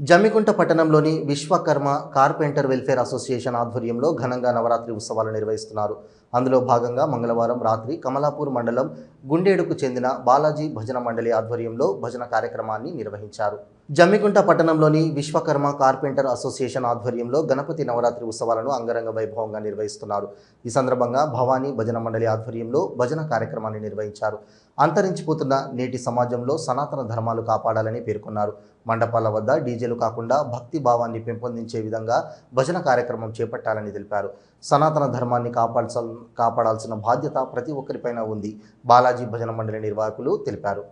జమ్మికుంట పట్టణంలోని Vishwakarma carpenter welfare association ఆధ్వర్యంలో ఘనంగా నవరాత్రి ఉత్సవాలు నిర్వహిస్తున్నారు. అందులో భాగంగా మంగళవారం రాత్రి కమలాపూర్ మండలం గుండేడుకు చెందిన బాలాజీ భజన మండలి ఆధ్వర్యంలో భజన కార్యక్రమాన్ని నిర్వహించారు. జమ్మికుంట పట్టణంలోని విశ్వకర్మ కార్పెంటర్ అసోసియేషన్ ఆధ్వర్యంలో గణపతి నవరాత్రి ఉత్సవాలను అంగరంగ వైభవంగా నిర్వహిస్తున్నారు. ఈ సందర్భంగా భవానీ భజన మండలి ఆధ్వర్యంలో భజన కార్యక్రమాన్ని నిర్వహించారు. అంతరించిపోతున్న నేటి సమాజంలో సనాతన ధర్మాలు కాపాడాలని పేర్కొన్నారు. మండపాల వద్ద డీజేలు కాకుండా భక్తి భావాన్ని పెంపొందించే విధంగా భజన కార్యక్రమం చేపట్టాలని తెలిపారు. సనాతన ధర్మాన్ని కాపాడాల్సిన కాపాడాల్సిన బాధ్యత ప్రతి ఒక్కరిపైన ఉంది బాలాజీ భజన మండలి నిర్వాహకులు తెలిపారు.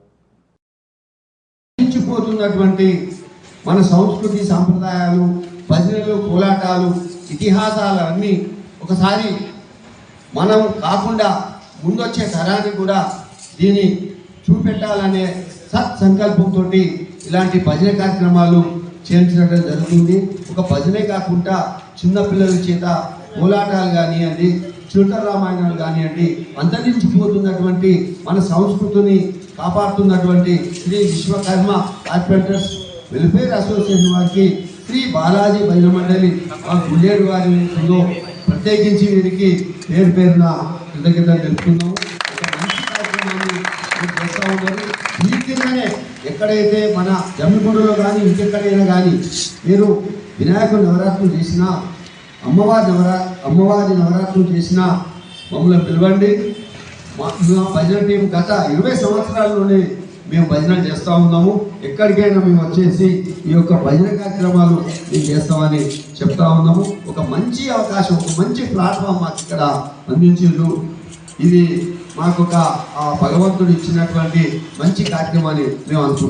మన సంస్కృతి సాంప్రదాయాలు భజనలు కోలాటాలు ఇతిహాసాలు అన్నీ ఒకసారి మనం కాకుండా ముందొచ్చే తరానికి కూడా దీన్ని చూపెట్టాలనే సత్సంకల్పంతో ఇలాంటి భజన కార్యక్రమాలు చేయించడం జరుగుతుంది. ఒక భజనే కాకుండా చిన్నపిల్లల చేత కోలాటాలు కానివ్వండి చిరుత రామాయణాలు కానివ్వండి అంతరించిపోతున్నటువంటి మన సంస్కృతిని కాపాడుతున్నటువంటి Shri Vishwakarma carpenters welfare association వారికి శ్రీ బాలాజీ భజన మండలి మా గుండేరు వారి ప్రత్యేకించి వీరికి పేరు పేరున కృతజ్ఞతలు తెలుపుతున్నాము ఒక మంచి కార్యక్రమాన్ని మీరు చేస్తూ ఉన్నారు ఈ కిందనే ఎక్కడైతే మన జమ్మిగూడలో కానీ ఇంకెక్కడైనా కానీ మీరు వినాయకుడు నవరాత్రులు చేసినా అమ్మవారి నవరా అమ్మవారి నవరాత్రులు చేసినా మమ్మల్ని పిలవండి. మా భజన టీం గత ఇరవై సంవత్సరాల్లోనే మేము భజనలు చేస్తూ ఉన్నాము. ఎక్కడికైనా మేము వచ్చేసి ఈ యొక్క భజన కార్యక్రమాలు మేము చేస్తామని చెప్తా ఉన్నాము. ఒక మంచి అవకాశం ఒక మంచి ప్లాట్ఫామ్ మాకు ఇక్కడ అందించిండ్రు. ఇది మాకు ఒక ఆ భగవంతుడు ఇచ్చినటువంటి మంచి కార్యక్రమాన్ని మేము అనుకుంటున్నాం.